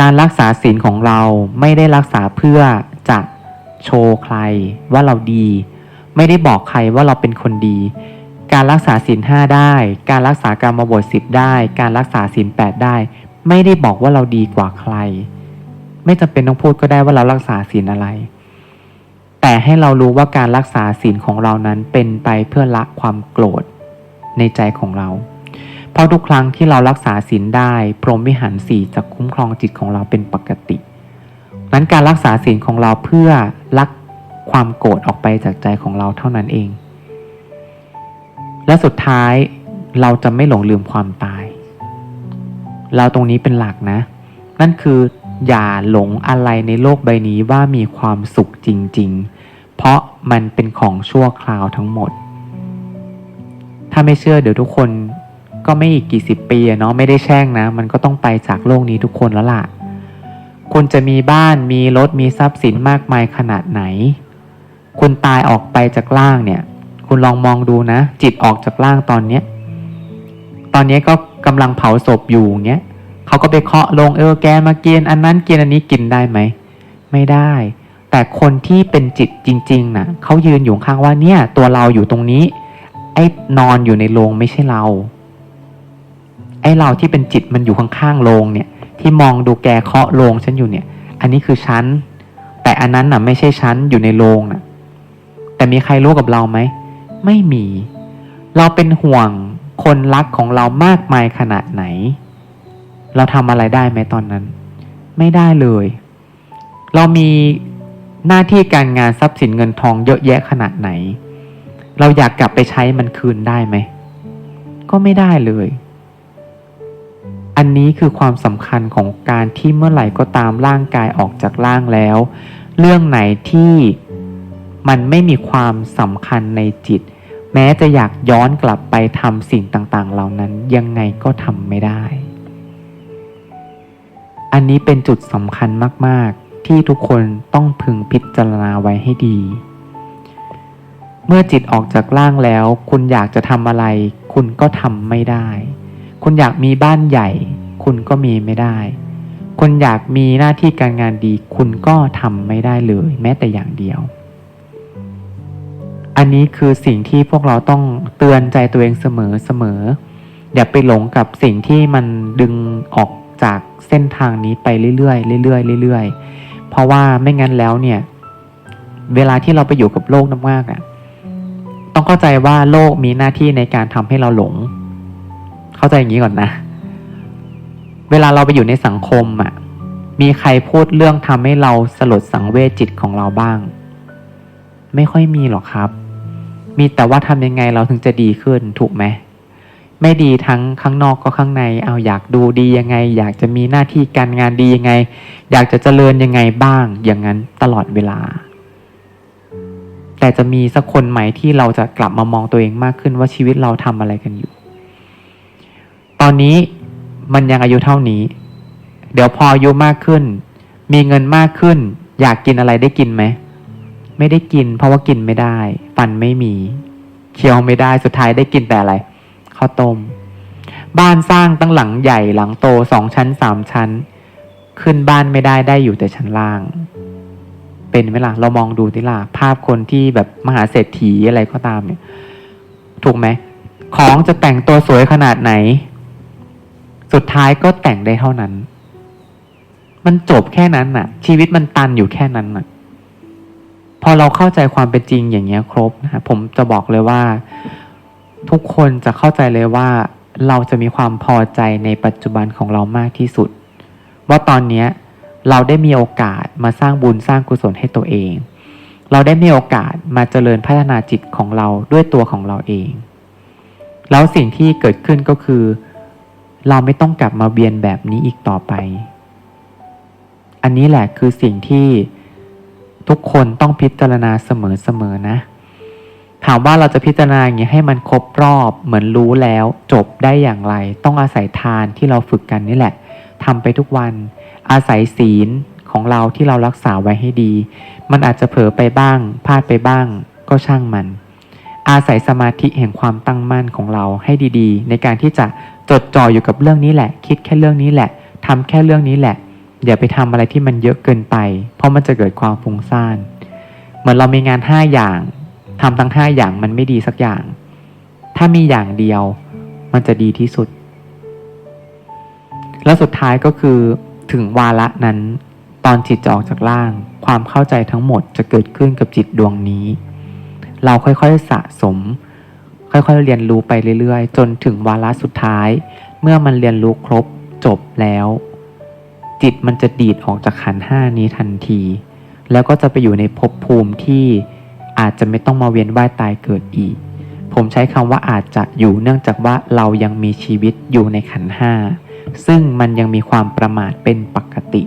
การรักษาศีลของเราไม่ได้รักษาเพื่อจะโชว์ใครว่าเราดี ไม่ได้บอกใครว่าเราเป็นคนดี การรักษาศีลห้าได้ การรักษาการมบทสิบได้ การรักษาศีลแปดได้ ไม่ได้บอกว่าเราดีกว่าใคร ไม่จำเป็นต้องพูดก็ได้ว่าเรารักษาศีลอะไร แต่ให้เรารู้ว่าการรักษาศีลของเรานั้นเป็นไปเพื่อละความโกรธในใจของเรา ราะทุกครั้งที่เรารักษาศีลได้ พรหมวิหารสี่จะคุ้มครองจิตของเราเป็นปกติ นั้นการรักษาศีลของเราเพื่อลักความโกรธออกไปจากใจของเราเท่านั้นเอง และสุดท้ายเราจะไม่หลงลืมความตาย เราตรงนี้เป็นหลักนะ นั่นคืออย่าหลงอะไรในโลกใบนี้ว่ามีความสุขจริง ๆ เพราะมันเป็นของชั่วคราวทั้งหมด ถ้าไม่เชื่อเดี๋ยวทุกคน ก็ไม่อีกกี่สิบปีอะเนาะไม่ได้แช่งนะ มันก็ต้องไปจากโลกนี้ทุกคนแล้วล่ะ คุณจะมีบ้านมีรถมีทรัพย์สินมากมายขนาดไหน คุณตายออกไปจากร่างเนี่ย คุณลองมองดูนะ จิตออกจากร่างตอนเนี้ยตอนนี้ก็กำลังเผาศพอยู่เงี้ยเขาก็ไปเคาะลงเออแกมากินอันนั้นกินอันนี้กินได้ไหมไม่ได้ แต่คนที่เป็นจิตจริงๆนะ่ะเขายืนอยู่ข้างว่าเนี่ย ตัวเราอยู่ตรงนี้ ไอ้นอนอยู่ในโรงไม่ใช่เรา เราที่เป็นจิตมันอยู่ข้างๆโรงเนี่ย ที่มองดูแกเคาะโรงฉันอยู่เนี่ย อันนี้คือฉัน แต่อันนั้นน่ะ ไม่ใช่ฉันอยู่ในโรงน่ะ แต่มีใครรู้กับเราไหม ไม่มี เราเป็นห่วงคนรักของเรามากมายขนาดไหน เราทำอะไรได้ไหมตอนนั้น ไม่ได้เลย เรามีหน้าที่การงานทรัพย์สินเงินทองเยอะแยะขนาดไหน เราอยากกลับไปใช้มันคืนได้ไหม ก็ไม่ได้เลย อันนี้คือความสำคัญของการที่เมื่อไหร่ก็ตามร่างกายออกจากร่างแล้ว เรื่องไหนที่มันไม่มีความสำคัญในจิต แม้จะอยากย้อนกลับไปทำสิ่งต่างๆ เหล่านั้นยังไงก็ทำไม่ได้ อันนี้เป็นจุดสำคัญมากๆ ที่ทุกคนต้องพึงพิจารณาไว้ให้ดี เมื่อจิตออกจากร่างแล้ว คุณอยากจะทำอะไร คุณก็ทำไม่ได้ คุณอยากมีบ้านใหญ่ คุณก็มีไม่ได้ คุณอยากมีหน้าที่การงานดี คุณก็ทำไม่ได้เลย แม้แต่อย่างเดียว อันนี้คือสิ่งที่พวกเราต้องเตือนใจตัวเองเสมอเสมอ อย่าไปหลงกับสิ่งที่มันดึงออกจากเส้นทางนี้ไปเรื่อยๆเรื่อยๆเรื่อยๆเพราะว่าไม่งั้นแล้วเนี่ย เวลาที่เราไปอยู่กับโลกมากๆอะต้องเข้าใจว่าโลกมีหน้าที่ในการทำให้เราหลง เข้าใจอย่างนี้ก่อนนะ เวลาเราไปอยู่ในสังคมอะ มีใครพูดเรื่องทำให้เราสลดสังเวชจิตของเราบ้าง ไม่ค่อยมีหรอกครับ มีแต่ว่าทำยังไงเราถึงจะดีขึ้นถูกไหมไม่ดีทั้งข้างนอกก็ข้างใน เอาอยากดูดียังไง อยากจะมีหน้าที่การงานดียังไง อยากจะเจริญยังไงบ้าง อย่างนั้นตลอดเวลา แต่จะมีสักคนไหมที่เราจะกลับมามองตัวเองมากขึ้นว่าชีวิตเราทำอะไรกันอยู่ ตอนนี้มันยังอายุเท่านี้ เดี๋ยวพออายุมากขึ้น มีเงินมากขึ้น อยากกินอะไรได้กินไหม ไม่ได้กิน เพราะว่ากินไม่ได้ ฟันไม่มี เคี้ยวไม่ได้สุดท้ายได้กินแต่อะไรข้าวต้ม บ้านสร้างตั้งหลังใหญ่หลังโตสองชั้นสามชั้น ขึ้นบ้านไม่ได้ได้อยู่แต่ชั้นล่าง เป็นไหมล่ะเรามองดูที่ล่ะภาพคนที่แบบมหาเศรษฐีอะไรก็ตามเนี่ยถูกไหมของจะแต่งตัวสวยขนาดไหน สุดท้ายก็แต่งได้เท่านั้น มันจบแค่นั้นน่ะ ชีวิตมันตันอยู่แค่นั้นน่ะ พอเราเข้าใจความเป็นจริงอย่างเงี้ยครบนะฮะผมจะบอกเลยว่า ทุกคนจะเข้าใจเลยว่า เราจะมีความพอใจในปัจจุบันของเรามากที่สุด ว่าตอนเนี้ยเราได้มีโอกาสมาสร้างบุญสร้างกุศลให้ตัวเอง เราได้มีโอกาสมาเจริญพัฒนาจิตของเราด้วยตัวของเราเอง แล้วสิ่งที่เกิดขึ้นก็คือ เราไม่ต้องกลับมาเวียนแบบนี้อีกต่อไป อันนี้แหละคือสิ่งที่ทุกคนต้องพิจารณาเสมอๆนะ ถามว่าเราจะพิจารณาอย่างนี้ให้มันครบรอบเหมือนรู้แล้วจบได้อย่างไร ต้องอาศัยทานที่เราฝึกกันนี่แหละทำไปทุกวัน อาศัยศีลของเราที่เรารักษาไว้ให้ดี มันอาจจะเผลอไปบ้าง พลาดไปบ้าง ก็ช่างมัน อาศัยสมาธิแห่งความตั้งมั่นของเราให้ดีๆ ในการที่จะ จดจ่ออยู่กับเรื่องนี้แหละ คิดแค่เรื่องนี้แหละทำแค่เรื่องนี้แหละอย่าไปทำอะไรที่มันเยอะเกินไป เพราะมันจะเกิดความฟุ้งซ่านเหมือนเรามีงานห้าอย่างทำทั้งห้าอย่างมันไม่ดีสักอย่าง ถ้ามีอย่างเดียว มันจะดีที่สุด แล้วสุดท้ายก็คือถึงวาระนั้น ตอนจิตจะออกจากร่าง ความเข้าใจทั้งหมดจะเกิดขึ้นกับจิตดวงนี้ เราค่อยๆสะสม ค่อยๆ เรียนรู้ไปเรื่อยๆ จนถึงวาระสุดท้าย เมื่อมันเรียนรู้ครบจบแล้ว จิตมันจะดีดออกจากขันห้านี้ทันที แล้วก็จะไปอยู่ในภพภูมิที่อาจจะไม่ต้องมาเวียนว่ายตายเกิดอีก ผมใช้คำว่าอาจจะอยู่เนื่องจากว่าเรายังมีชีวิตอยู่ในขันห้าซึ่งมันยังมีความประมาทเป็นปกติ